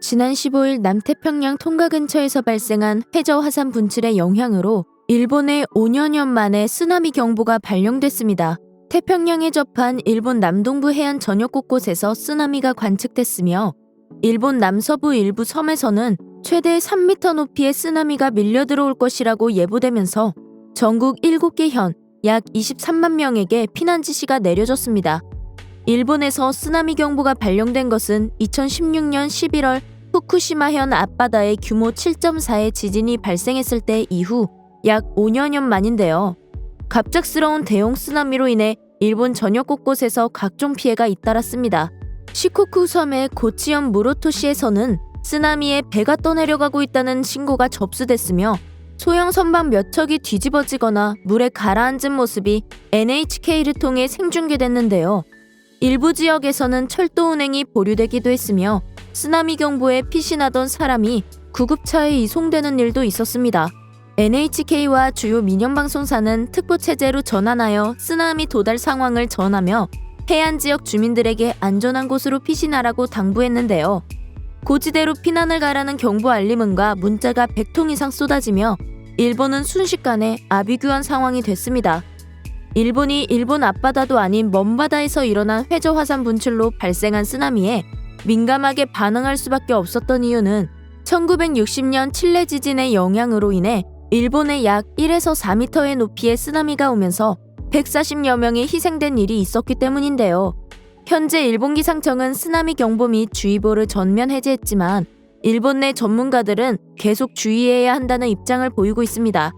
지난 15일 남태평양 통가 근처에서 발생한 해저 화산 분출의 영향으로 일본에 5여 년 만에 쓰나미 경보가 발령됐습니다. 태평양에 접한 일본 남동부 해안 전역 곳곳에서 쓰나미가 관측됐으며 일본 남서부 일부 섬에서는 최대 3m 높이의 쓰나미가 밀려 들어올 것이라고 예보되면서 전국 7개 현 약 23만 명에게 피난 지시가 내려졌습니다. 일본에서 쓰나미 경보가 발령된 것은 2016년 11월 후쿠시마현 앞바다에 규모 7.4의 지진이 발생했을 때 이후 약 5여 년 만인데요. 갑작스러운 대형 쓰나미로 인해 일본 전역 곳곳에서 각종 피해가 잇따랐습니다. 시코쿠 섬의 고치현 무로토시에서는 쓰나미에 배가 떠내려가고 있다는 신고가 접수됐으며 소형 선박 몇 척이 뒤집어지거나 물에 가라앉은 모습이 NHK를 통해 생중계됐는데요. 일부 지역에서는 철도 운행이 보류되기도 했으며 쓰나미 경보에 피신하던 사람이 구급차에 이송되는 일도 있었습니다. NHK와 주요 민영방송사는 특보 체제로 전환하여 쓰나미 도달 상황을 전하며 해안 지역 주민들에게 안전한 곳으로 피신하라고 당부했는데요. 고지대로 피난을 가라는 경보 알림문과 문자가 100통 이상 쏟아지며 일본은 순식간에 아비규환 상황이 됐습니다. 일본이 일본 앞바다도 아닌 먼 바다에서 일어난 회저 화산 분출로 발생한 쓰나미에 민감하게 반응할 수밖에 없었던 이유는 1960년 칠레 지진의 영향으로 인해 일본에 약 1에서 4m의 높이의 쓰나미가 오면서 140여 명이 희생된 일이 있었기 때문인데요. 현재 일본 기상청은 쓰나미 경보 및 주의보를 전면 해제했지만 일본 내 전문가들은 계속 주의해야 한다는 입장을 보이고 있습니다.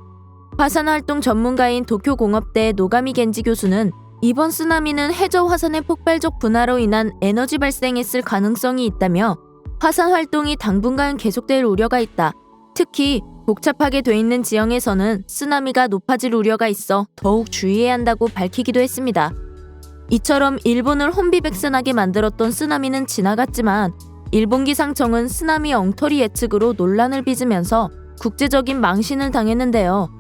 화산 활동 전문가인 도쿄공업대 노가미 겐지 교수는 이번 쓰나미는 해저 화산의 폭발적 분화로 인한 에너지 발생했을 가능성이 있다며 화산 활동이 당분간 계속될 우려가 있다. 특히 복잡하게 돼 있는 지형에서는 쓰나미가 높아질 우려가 있어 더욱 주의해야 한다고 밝히기도 했습니다. 이처럼 일본을 혼비백산하게 만들었던 쓰나미는 지나갔지만 일본 기상청은 쓰나미 엉터리 예측으로 논란을 빚으면서 국제적인 망신을 당했는데요.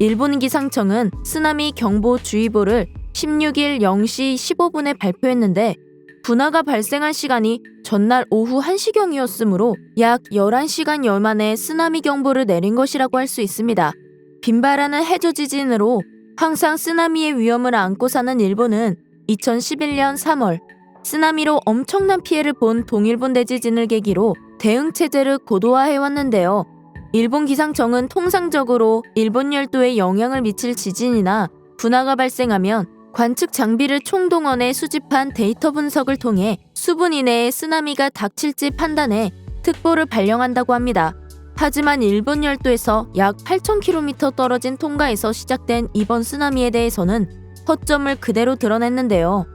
일본 기상청은 쓰나미 경보 주의보를 16일 0시 15분에 발표했는데 분화가 발생한 시간이 전날 오후 1시경이었으므로 약 11시간여 만에 쓰나미 경보를 내린 것이라고 할 수 있습니다. 빈발하는 해저 지진으로 항상 쓰나미의 위험을 안고 사는 일본은 2011년 3월 쓰나미로 엄청난 피해를 본 동일본 대지진을 계기로 대응 체제를 고도화해 왔는데요. 일본 기상청은 통상적으로 일본 열도에 영향을 미칠 지진이나 분화가 발생하면 관측 장비를 총동원해 수집한 데이터 분석을 통해 수분 이내에 쓰나미가 닥칠지 판단해 특보를 발령한다고 합니다. 하지만 일본 열도에서 약 8,000km 떨어진 통가에서 시작된 이번 쓰나미에 대해서는 허점을 그대로 드러냈는데요.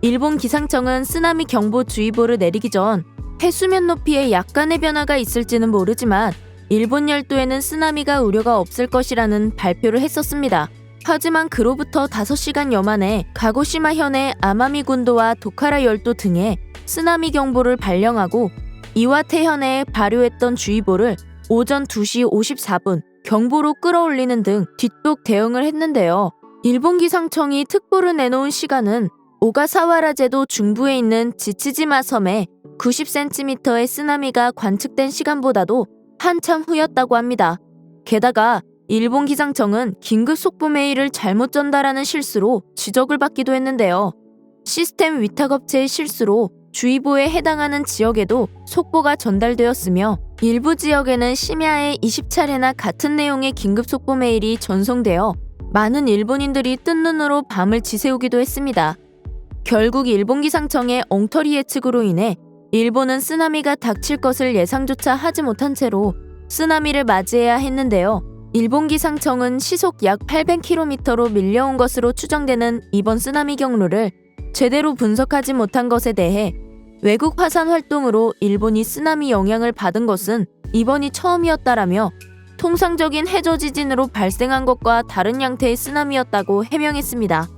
일본 기상청은 쓰나미 경보 주의보를 내리기 전 해수면 높이에 약간의 변화가 있을지는 모르지만 일본 열도에는 쓰나미가 우려가 없을 것이라는 발표를 했었습니다. 하지만 그로부터 5시간여 만에 가고시마 현의 아마미 군도와 도카라 열도 등에 쓰나미 경보를 발령하고 이와테 현에 발효했던 주의보를 오전 2시 54분 경보로 끌어올리는 등 뒷독 대응을 했는데요. 일본 기상청이 특보를 내놓은 시간은 오가사와라 제도 중부에 있는 지치지마 섬에 90cm의 쓰나미가 관측된 시간보다도 한참 후였다고 합니다. 게다가 일본 기상청은 긴급 속보 메일을 잘못 전달하는 실수로 지적을 받기도 했는데요. 시스템 위탁업체의 실수로 주의보에 해당하는 지역에도 속보가 전달되었으며 일부 지역에는 심야에 20차례나 같은 내용의 긴급 속보 메일이 전송되어 많은 일본인들이 뜬 눈으로 밤을 지새우기도 했습니다. 결국 일본 기상청의 엉터리 예측으로 인해 일본은 쓰나미가 닥칠 것을 예상조차 하지 못한 채로 쓰나미를 맞이해야 했는데요. 일본 기상청은 시속 약 800km로 밀려온 것으로 추정되는 이번 쓰나미 경로를 제대로 분석하지 못한 것에 대해 외국 화산 활동으로 일본이 쓰나미 영향을 받은 것은 이번이 처음이었다라며 통상적인 해저 지진으로 발생한 것과 다른 양태의 쓰나미였다고 해명했습니다.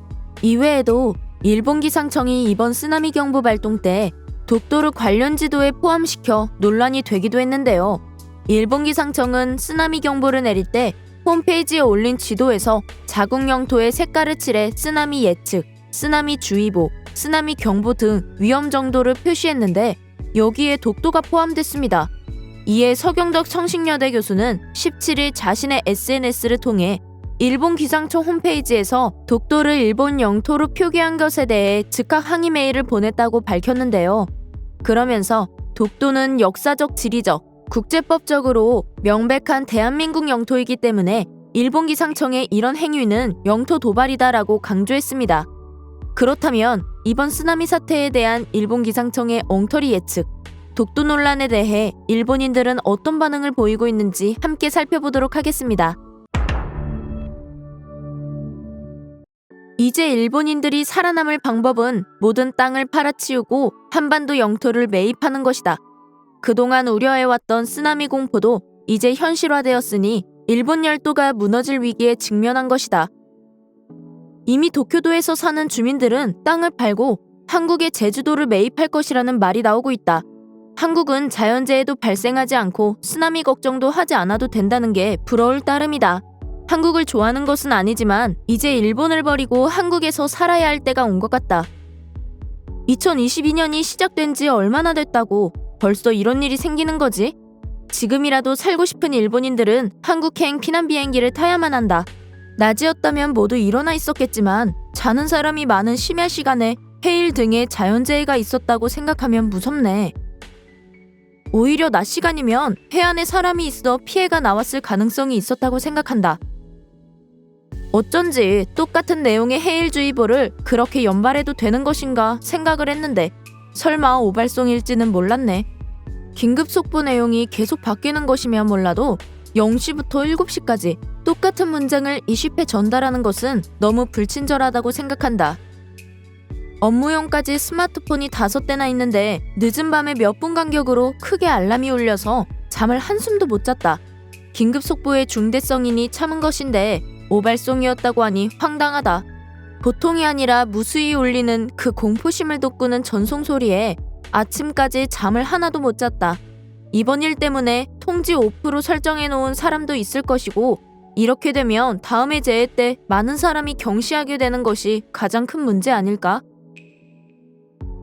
이외에도 일본 기상청이 이번 쓰나미 경보 발동 때 독도를 관련 지도에 포함시켜 논란이 되기도 했는데요. 일본 기상청은 쓰나미 경보를 내릴 때 홈페이지에 올린 지도에서 자국 영토의 색깔을 칠해 쓰나미 예측, 쓰나미 주의보, 쓰나미 경보 등 위험 정도를 표시했는데 여기에 독도가 포함됐습니다. 이에 서경덕 청식여대 교수는 17일 자신의 SNS를 통해 일본 기상청 홈페이지에서 독도를 일본 영토로 표기한 것에 대해 즉각 항의 메일을 보냈다고 밝혔는데요. 그러면서 독도는 역사적 지리적, 국제법적으로 명백한 대한민국 영토이기 때문에 일본 기상청의 이런 행위는 영토 도발이다라고 강조했습니다. 그렇다면 이번 쓰나미 사태에 대한 일본 기상청의 엉터리 예측, 독도 논란에 대해 일본인들은 어떤 반응을 보이고 있는지 함께 살펴보도록 하겠습니다. 이제 일본인들이 살아남을 방법은 모든 땅을 팔아치우고 한반도 영토를 매입하는 것이다. 그동안 우려해왔던 쓰나미 공포도 이제 현실화되었으니 일본 열도가 무너질 위기에 직면한 것이다. 이미 도쿄도에서 사는 주민들은 땅을 팔고 한국의 제주도를 매입할 것이라는 말이 나오고 있다. 한국은 자연재해도 발생하지 않고 쓰나미 걱정도 하지 않아도 된다는 게 부러울 따름이다. 한국을 좋아하는 것은 아니지만 이제 일본을 버리고 한국에서 살아야 할 때가 온 것 같다. 2022년이 시작된 지 얼마나 됐다고 벌써 이런 일이 생기는 거지? 지금이라도 살고 싶은 일본인들은 한국행 피난 비행기를 타야만 한다. 낮이었다면 모두 일어나 있었겠지만 자는 사람이 많은 심야 시간에 해일 등의 자연재해가 있었다고 생각하면 무섭네. 오히려 낮 시간이면 해안에 사람이 있어 피해가 나왔을 가능성이 있었다고 생각한다. 어쩐지 똑같은 내용의 해일주의보를 그렇게 연발해도 되는 것인가 생각을 했는데 설마 오발송일지는 몰랐네. 긴급 속보 내용이 계속 바뀌는 것이면 몰라도 0시부터 7시까지 똑같은 문장을 20회 전달하는 것은 너무 불친절하다고 생각한다. 업무용까지 스마트폰이 다섯 대나 있는데 늦은 밤에 몇 분 간격으로 크게 알람이 울려서 잠을 한숨도 못 잤다. 긴급 속보의 중대성이니 참은 것인데 오발송이었다고 하니 황당하다. 보통이 아니라 무수히 울리는 그 공포심을 돋구는 전송 소리에 아침까지 잠을 하나도 못 잤다. 이번 일 때문에 통지 오프로 설정해 놓은 사람도 있을 것이고 이렇게 되면 다음의 재해 때 많은 사람이 경시하게 되는 것이 가장 큰 문제 아닐까?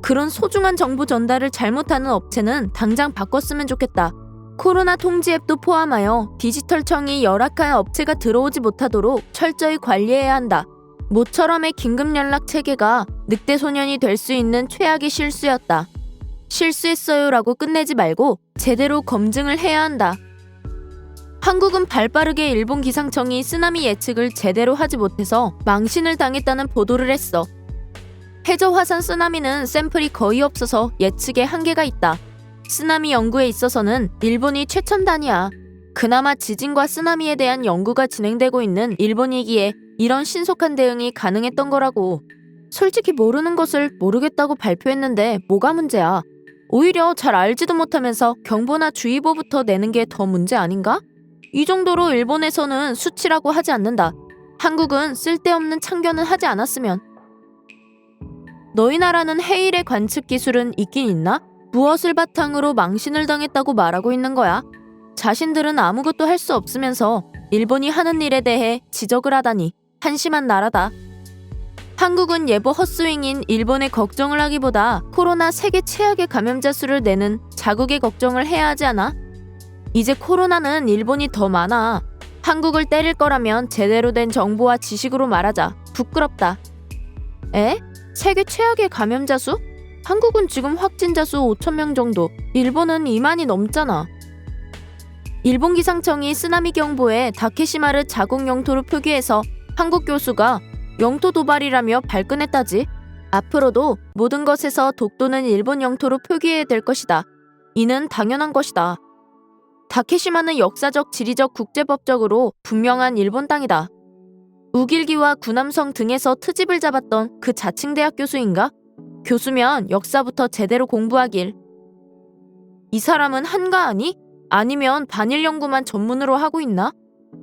그런 소중한 정보 전달을 잘못하는 업체는 당장 바꿨으면 좋겠다. 코로나 통지 앱도 포함하여 디지털청이 열악한 업체가 들어오지 못하도록 철저히 관리해야 한다. 모처럼의 긴급 연락 체계가 늑대 소년이 될 수 있는 최악의 실수였다. 실수했어요라고 끝내지 말고 제대로 검증을 해야 한다. 한국은 발빠르게 일본 기상청이 쓰나미 예측을 제대로 하지 못해서 망신을 당했다는 보도를 했어. 해저 화산 쓰나미는 샘플이 거의 없어서 예측에 한계가 있다. 쓰나미 연구에 있어서는 일본이 최첨단이야. 그나마 지진과 쓰나미에 대한 연구가 진행되고 있는 일본이기에 이런 신속한 대응이 가능했던 거라고. 솔직히 모르는 것을 모르겠다고 발표했는데 뭐가 문제야? 오히려 잘 알지도 못하면서 경보나 주의보부터 내는 게 더 문제 아닌가? 이 정도로 일본에서는 수치라고 하지 않는다. 한국은 쓸데없는 참견은 하지 않았으면. 너희 나라는 해일의 관측 기술은 있긴 있나? 무엇을 바탕으로 망신을 당했다고 말하고 있는 거야? 자신들은 아무것도 할 수 없으면서 일본이 하는 일에 대해 지적을 하다니 한심한 나라다. 한국은 예보 헛스윙인 일본의 걱정을 하기보다 코로나 세계 최악의 감염자 수를 내는 자국의 걱정을 해야 하지 않아? 이제 코로나는 일본이 더 많아. 한국을 때릴 거라면 제대로 된 정보와 지식으로 말하자. 부끄럽다. 에? 세계 최악의 감염자 수? 한국은 지금 확진자 수 5천 명 정도. 일본은 2만이 넘잖아. 일본 기상청이 쓰나미 경보에 다케시마를 자국 영토로 표기해서 한국 교수가 영토 도발이라며 발끈했다지. 앞으로도 모든 것에서 독도는 일본 영토로 표기해야 될 것이다. 이는 당연한 것이다. 다케시마는 역사적, 지리적, 국제법적으로 분명한 일본 땅이다. 우길기와 구남성 등에서 트집을 잡았던 그 자칭 대학 교수인가? 교수면 역사부터 제대로 공부하길. 이 사람은 한가 아니? 아니면 반일 연구만 전문으로 하고 있나?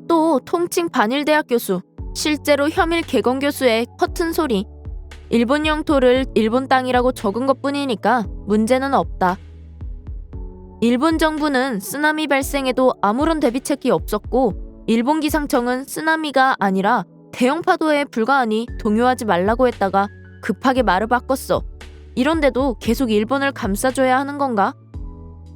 또 통칭 반일 대학 교수, 실제로 혐일 개건 교수의 허튼 소리. 일본 영토를 일본 땅이라고 적은 것 뿐이니까 문제는 없다. 일본 정부는 쓰나미 발생에도 아무런 대비책이 없었고, 일본 기상청은 쓰나미가 아니라 대형 파도에 불과하니 동요하지 말라고 했다가 급하게 말을 바꿨어. 이런데도 계속 일본을 감싸줘야 하는 건가?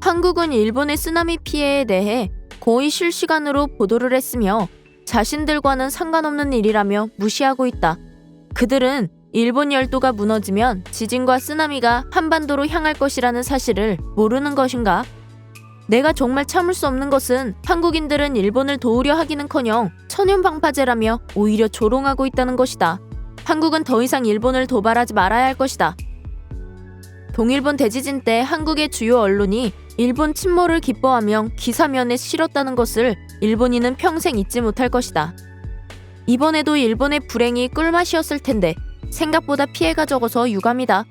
한국은 일본의 쓰나미 피해에 대해 거의 실시간으로 보도를 했으며 자신들과는 상관없는 일이라며 무시하고 있다. 그들은 일본 열도가 무너지면 지진과 쓰나미가 한반도로 향할 것이라는 사실을 모르는 것인가? 내가 정말 참을 수 없는 것은 한국인들은 일본을 도우려 하기는커녕 천연 방파제라며 오히려 조롱하고 있다는 것이다. 한국은 더 이상 일본을 도발하지 말아야 할 것이다. 동일본 대지진 때 한국의 주요 언론이 일본 침몰을 기뻐하며 기사면에 실었다는 것을 일본인은 평생 잊지 못할 것이다. 이번에도 일본의 불행이 꿀맛이었을 텐데 생각보다 피해가 적어서 유감이다.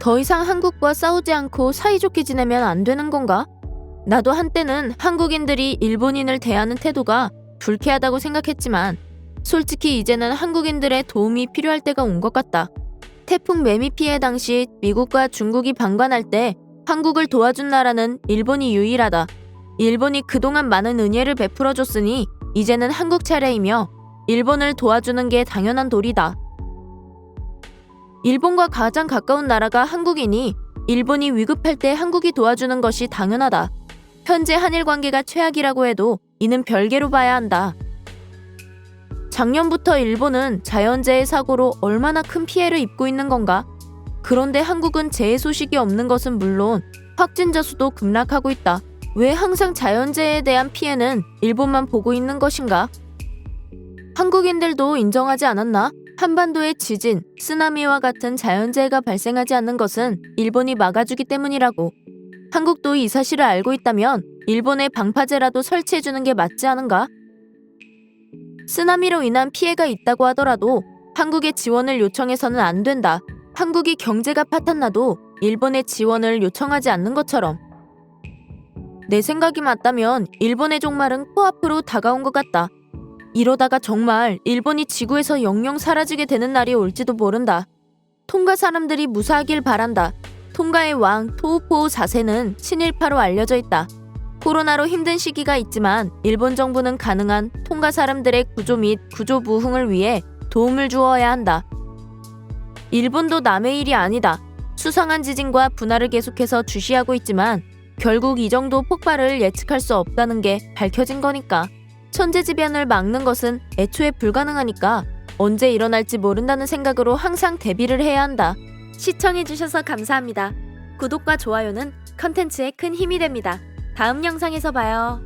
더 이상 한국과 싸우지 않고 사이좋게 지내면 안 되는 건가? 나도 한때는 한국인들이 일본인을 대하는 태도가 불쾌하다고 생각했지만 솔직히 이제는 한국인들의 도움이 필요할 때가 온 것 같다. 태풍 매미 피해 당시 미국과 중국이 방관할 때 한국을 도와준 나라는 일본이 유일하다. 일본이 그동안 많은 은혜를 베풀어 줬으니 이제는 한국 차례이며 일본을 도와주는 게 당연한 도리다. 일본과 가장 가까운 나라가 한국이니 일본이 위급할 때 한국이 도와주는 것이 당연하다. 현재 한일 관계가 최악이라고 해도 이는 별개로 봐야 한다. 작년부터 일본은 자연재해 사고로 얼마나 큰 피해를 입고 있는 건가? 그런데 한국은 재해 소식이 없는 것은 물론 확진자 수도 급락하고 있다. 왜 항상 자연재해에 대한 피해는 일본만 보고 있는 것인가? 한국인들도 인정하지 않았나? 한반도의 지진, 쓰나미와 같은 자연재해가 발생하지 않는 것은 일본이 막아주기 때문이라고. 한국도 이 사실을 알고 있다면 일본에 방파제라도 설치해주는 게 맞지 않은가? 쓰나미로 인한 피해가 있다고 하더라도 한국의 지원을 요청해서는 안 된다. 한국이 경제가 파탄나도 일본의 지원을 요청하지 않는 것처럼. 내 생각이 맞다면 일본의 종말은 코앞으로 다가온 것 같다. 이러다가 정말 일본이 지구에서 영영 사라지게 되는 날이 올지도 모른다. 통가 사람들이 무사하길 바란다. 통가의 왕 토우포우 4세는 친일파로 알려져 있다. 코로나로 힘든 시기가 있지만 일본 정부는 가능한 통가 사람들의 구조 및 구조 부흥을 위해 도움을 주어야 한다. 일본도 남의 일이 아니다. 수상한 지진과 분화를 계속해서 주시하고 있지만 결국 이 정도 폭발을 예측할 수 없다는 게 밝혀진 거니까. 천재지변을 막는 것은 애초에 불가능하니까 언제 일어날지 모른다는 생각으로 항상 대비를 해야 한다. 시청해주셔서 감사합니다. 구독과 좋아요는 컨텐츠에 큰 힘이 됩니다. 다음 영상에서 봐요.